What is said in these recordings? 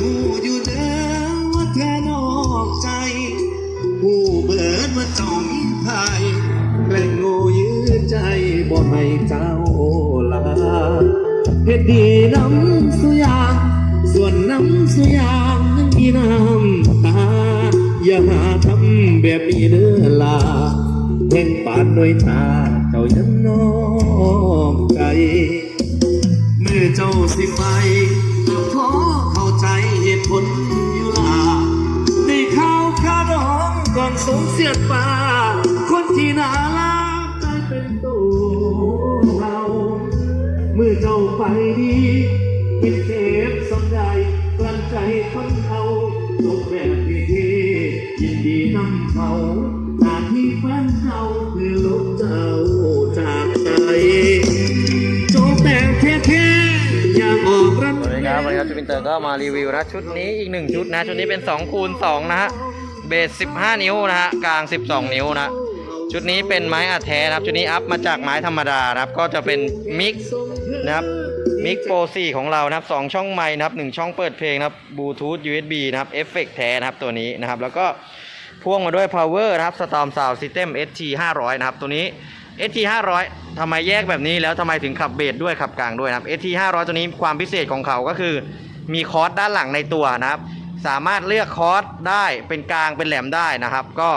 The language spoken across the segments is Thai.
หูอยู่เด้อว่าเธอนอกใจ ผู้เบิดว่าเจ้ามีภัยแกล้งโง่ยื้อใจบ่ให้เจ้าลาเฮ็ดดีน้ำสุยางส่วนน้ำสุยางนั้นมีน้ำตา อย่าหาทำแบบนี้เด้อลาเพ่งปานด้วยตาเจ้ายังน้อมใจ เมื่อเจ้าสิไป สงเสียดฟ้า คนที่น่ารักกลายเป็นตัวเรา เมื่อเจ้าไปดีกินเก็บสำใดกลั้นใจคนเอาจบแบบที่ทียินดีนำเขาหน้าที่แฟนเขาคือลบเจ้าจากใจจบแบบแค่ๆอย่าออกรันสวัสดีครับวันนี้ครับจูปินเตอร์ก็มารีวิวนะชุดนี้อีกหนึ่งชุดนะ ชุดนี้เป็น2คูณ2นะฮะ เบส 15 นิ้วนะฮะกลาง 12 นิ้วนะชุดนี้เป็นไม้อัดแท้นะครับ ชุดนี้อัพมาจากไม้ธรรมดานะครับ ก็จะเป็นมิกนะครับมิกโปร4ของเรานะครับสองช่องไม้นะครับหนึ่งช่องเปิดเพลงนะครับบลูทูธ USB นะครับเอฟเฟกแท้นะครับตัวนี้นะครับ แล้วก็พ่วงมาด้วย power นะครับ storm sound system ST 500นะครับ ตัวนี้ ST 500ทำไมแยกแบบนี้แล้วทำไมถึงขับเบสด้วยขับกลางด้วยนะครับ ST 500 ตัวนี้ความพิเศษของเขาก็คือมีคอร์สด้านหลังในตัวนะครับ สามารถเลือกคอร์สได้เป็นกลางเป็นแหลมได้นะครับ ก็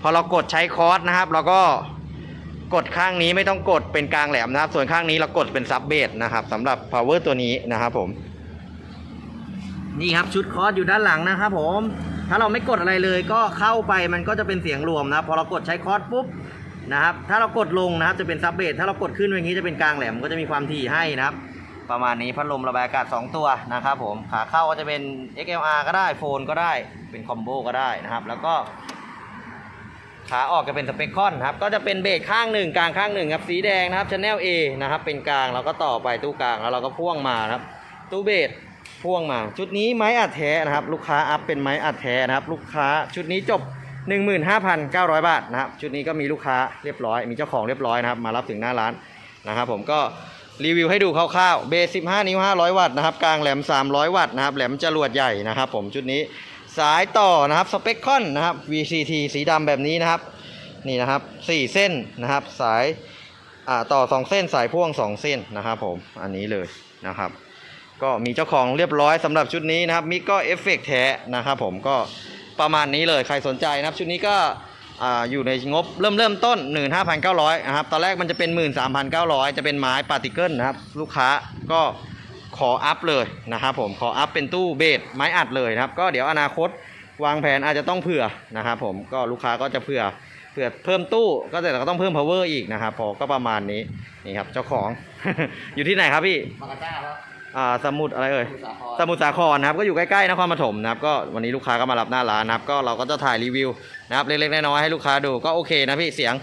พอเรากดใช้คอร์สนะครับเราก็กดข้างนี้ไม่ต้องกดเป็นกลางแหลมนะครับ ส่วนข้างนี้เรากดเป็นซับเบสนะครับสำหรับ power ตัวนี้นะครับผม นี่ครับชุดคอร์สอยู่ด้านหลังนะครับผม ถ้าเราไม่กดอะไรเลยก็เข้าไปมันก็จะเป็นเสียงรวมนะครับ พอเรากดใช้คอร์สปุ๊บนะครับ ถ้าเรากดลงนะครับจะเป็นซับเบสถ้าเรากดขึ้นอย่างนี้จะเป็นกลางแหลมก็จะมีความถี่ให้นะครับ ประมาณนี้พัดลมระบายอากาศ 2 ตัวนะครับผมขาเข้าก็จะเป็น XLR ก็ได้โฟนก็ได้เป็นคอมโบก็ได้นะครับ แล้วก็ขาออกจะเป็นสเปคคอนครับก็จะเป็นเบสข้างหนึ่งกลางข้างหนึ่งครับสีแดงนะครับชแนล A นะครับเป็นกลางเราก็ต่อไปตู้กลางแล้วเราก็พ่วงมาครับตู้เบสพ่วงมา ชุดนี้ไม้อัดแท้นะครับ ลูกค้าอัพเป็นไม้อัดแท้นะครับ ลูกค้าชุดนี้จบ 15,900 บาทนะครับ ชุดนี้ก็มีลูกค้าเรียบร้อย มีเจ้าของเรียบร้อยนะครับ มารับถึงหน้าร้านนะครับ ผมก็ รีวิวให้ดูคร่าวๆ เบส15 นิ้ว 500 วัตต์นะครับ กลางแหลม 300 วัตต์นะครับ แหลมจรวดใหญ่นะครับ ผมชุดนี้ สายต่อนะครับ สเปคคอนนะครับ VCT สีดำแบบนี้นะครับ นี่นะครับ 4 เส้นนะครับ สายอ่าต่อ 2 เส้น สายพ่วง 2 เส้นนะครับผม อันนี้เลยนะครับ ก็มีเจ้าของเรียบร้อยสำหรับชุดนี้นะครับ มิกก็เอฟเฟกแท้นะครับผม ก็ประมาณนี้เลย ใครสนใจนะครับ ชุดนี้ก็ อยู่ในงบเริ่มเริ่มต้น 15,900นะครับตอนแรกมันจะเป็น 13,900 จะเป็นไม้ปาร์ติเกิลนะครับ ลูกค้าก็ขออัพเลยนะครับผมขออัพเป็นตู้เบสไม้อัดเลยนะครับ ก็เดี๋ยวอนาคตวางแผนอาจจะต้องเผื่อนะครับผมก็ลูกค้าก็จะเผื่อเผื่อเพิ่มตู้ก็แต่ก็ต้องเพิ่ม power อีกนะครับพอก็ประมาณนี้นี่ครับเจ้าของ อยู่ที่ไหนครับพี่ มากระจ้าแล้ว อ่าสมุทรอะไรเอ่ยสมุทรสาครสมุทรสาครนะครับก็อยู่ใกล้ๆนครปฐมนะครับก็วันนี้ลูกค้าก็มารับหน้าร้านนะครับก็เราก็จะถ่ายรีวิวนะครับเล็กๆน้อยๆให้ลูกค้าดูก็โอเคนะพี่เสียง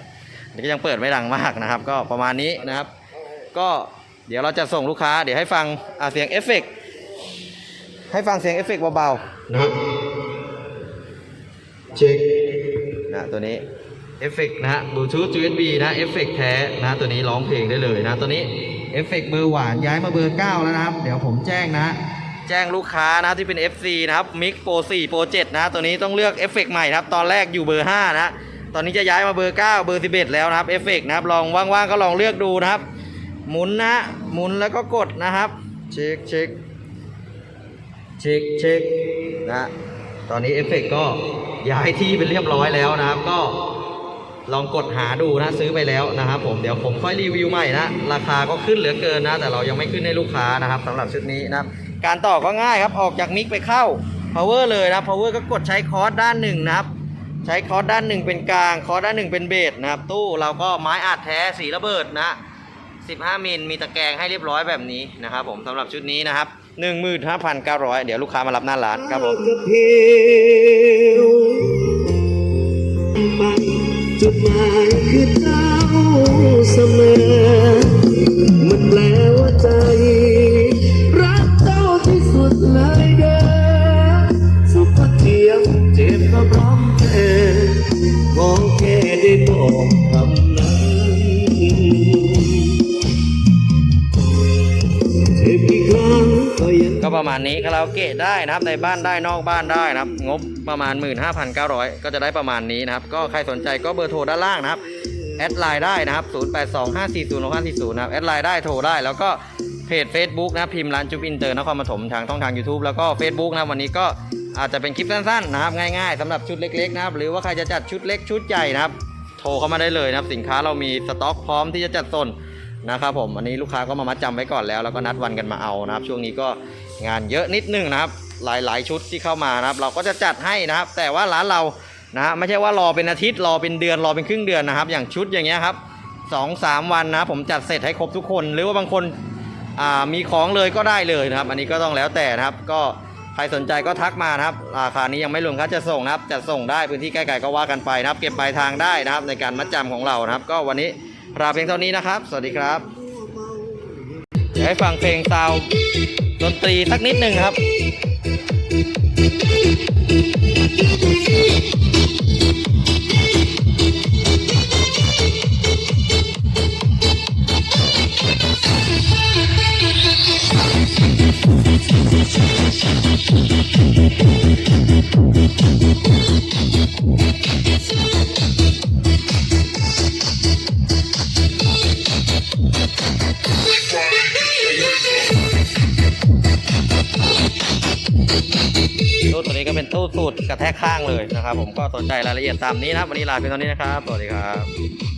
เดี๋ยวก็ยังเปิดไม่ดังมากนะครับ ก็ประมาณนี้นะครับ ก็เดี๋ยวเราจะส่งลูกค้าเดี๋ยวให้ฟังอ่าเสียงเอฟเฟกต์ให้ฟังเสียงเอฟเฟกต์เบาๆนะครับเช็คนะตัวนี้เอฟเฟกนะฮะบลูทูธ USB นะเอฟเฟกแท้นะตัวนี้ร้องเพลงได้เลยนะตัวนี้ เอฟเฟกเบอร์หวานย้ายมาเบอร์ 9 แล้วนะครับ เดี๋ยวผมแจ้งนะ แจ้งลูกค้านะที่เป็น FC นะครับมิกโปร4โปร7นะ ตัวนี้ต้องเลือกเอฟเฟกใหม่ครับ ตอนแรกอยู่เบอร์ 5 นะ ตอนนี้จะย้ายมาเบอร์ 9 เบอร์ 11 แล้วนะครับเอฟเฟกนะครับลองว่างๆก็ลองเลือกดูนะครับ หมุนนะ หมุนแล้วก็กดนะครับ เช็คเช็คเช็คเช็คนะ ตอนนี้เอฟเฟกก็ย้ายที่เป็นเรียบร้อยแล้วนะครับ ก็ ลองกดหาดูนะซื้อไปแล้วนะครับผมเดี๋ยวผมค่อยรีวิวใหม่นะราคาก็ขึ้นเหลือเกินนะ แต่เรายังไม่ขึ้นให้ลูกค้านะครับสำหรับชุดนี้นะการต่อก็ง่ายครับออกจากมิกไปเข้า power เลยนะ power ก็กดใช้คอร์สด้านหนึ่งนะครับใช้คอร์สด้านหนึ่งเป็นกลางคอร์สด้านหนึ่งเป็นเบสนะครับตู้เราก็ไม้อัดแท้สีระเบิดนะ15มิลมีตะแกรงให้เรียบร้อยแบบนี้นะครับผมสำหรับชุดนี้นะครับ15,900 เดี๋ยวลูกค้ามารับหน้าร้านครับผม ประมาณนี้คาราโอเกะได้นะครับในบ้านได้นอกบ้านได้นะครับ งบประมาณ 15,900 ก็จะได้ประมาณนี้นะครับ ก็ใครสนใจก็เบอร์โทรด้านล่างนะครับแอดไลน์ได้นะครับ 0825406540 นะครับ แอดไลน์ได้โทรได้ แล้วก็เพจ Facebook นะพิมพ์ร้านจุ๊บอินเตอร์นครปฐมทางช่องทาง YouTube แล้วก็ Facebook นะวันนี้ก็อาจจะเป็นคลิปสั้นๆนะครับ ง่ายๆสำหรับชุดเล็กๆนะครับ หรือว่าใครจะจัดชุดเล็กชุดใหญ่นะครับ โทรเข้ามาได้เลยนะครับ สินค้าเรามีสต็อกพร้อมที่จะจัดส่ง นะครับผมอันนี้ลูกค้าก็มามัดจำไว้ก่อนแล้วแล้วก็นัดวันกันมาเอานะครับ ช่วงนี้ก็งานเยอะนิดนึงนะครับ หลายๆ ชุดที่เข้ามานะครับ เราก็จะจัดให้นะครับ แต่ว่าร้านเรานะฮะไม่ใช่ว่ารอเป็นอาทิตย์รอเป็นเดือนรอเป็นครึ่งเดือนนะครับ อย่างชุดอย่างเงี้ยครับสองสามวันนะผมจัดเสร็จให้ครบทุกคน หรือว่าบางคนมีของเลยก็ได้เลยนะครับ อันนี้ก็ต้องแล้วแต่นะครับ ก็ใครสนใจก็ทักมานะครับราคานี้ยังไม่รวมค่าจะส่งนะครับจัดส่งได้พื้นที่ใกล้ๆก็ว่ากันไปนะครับ เก็บปลายทางได้นะครับ ในการมัดจำของเรานะครับ ก็วันนี้ ลาเพียงเท่านี้นะครับ สวัสดีครับเดี๋ยวให้ฟังเพลงซาวด์ดนตรีสักนิดหนึ่งครับ สูตรกระแทกข้างเลยนะครับ ผมก็สนใจรายละเอียดตามนี้นะครับ วันนี้ลาเพียงเท่านี้นะครับ สวัสดีครับ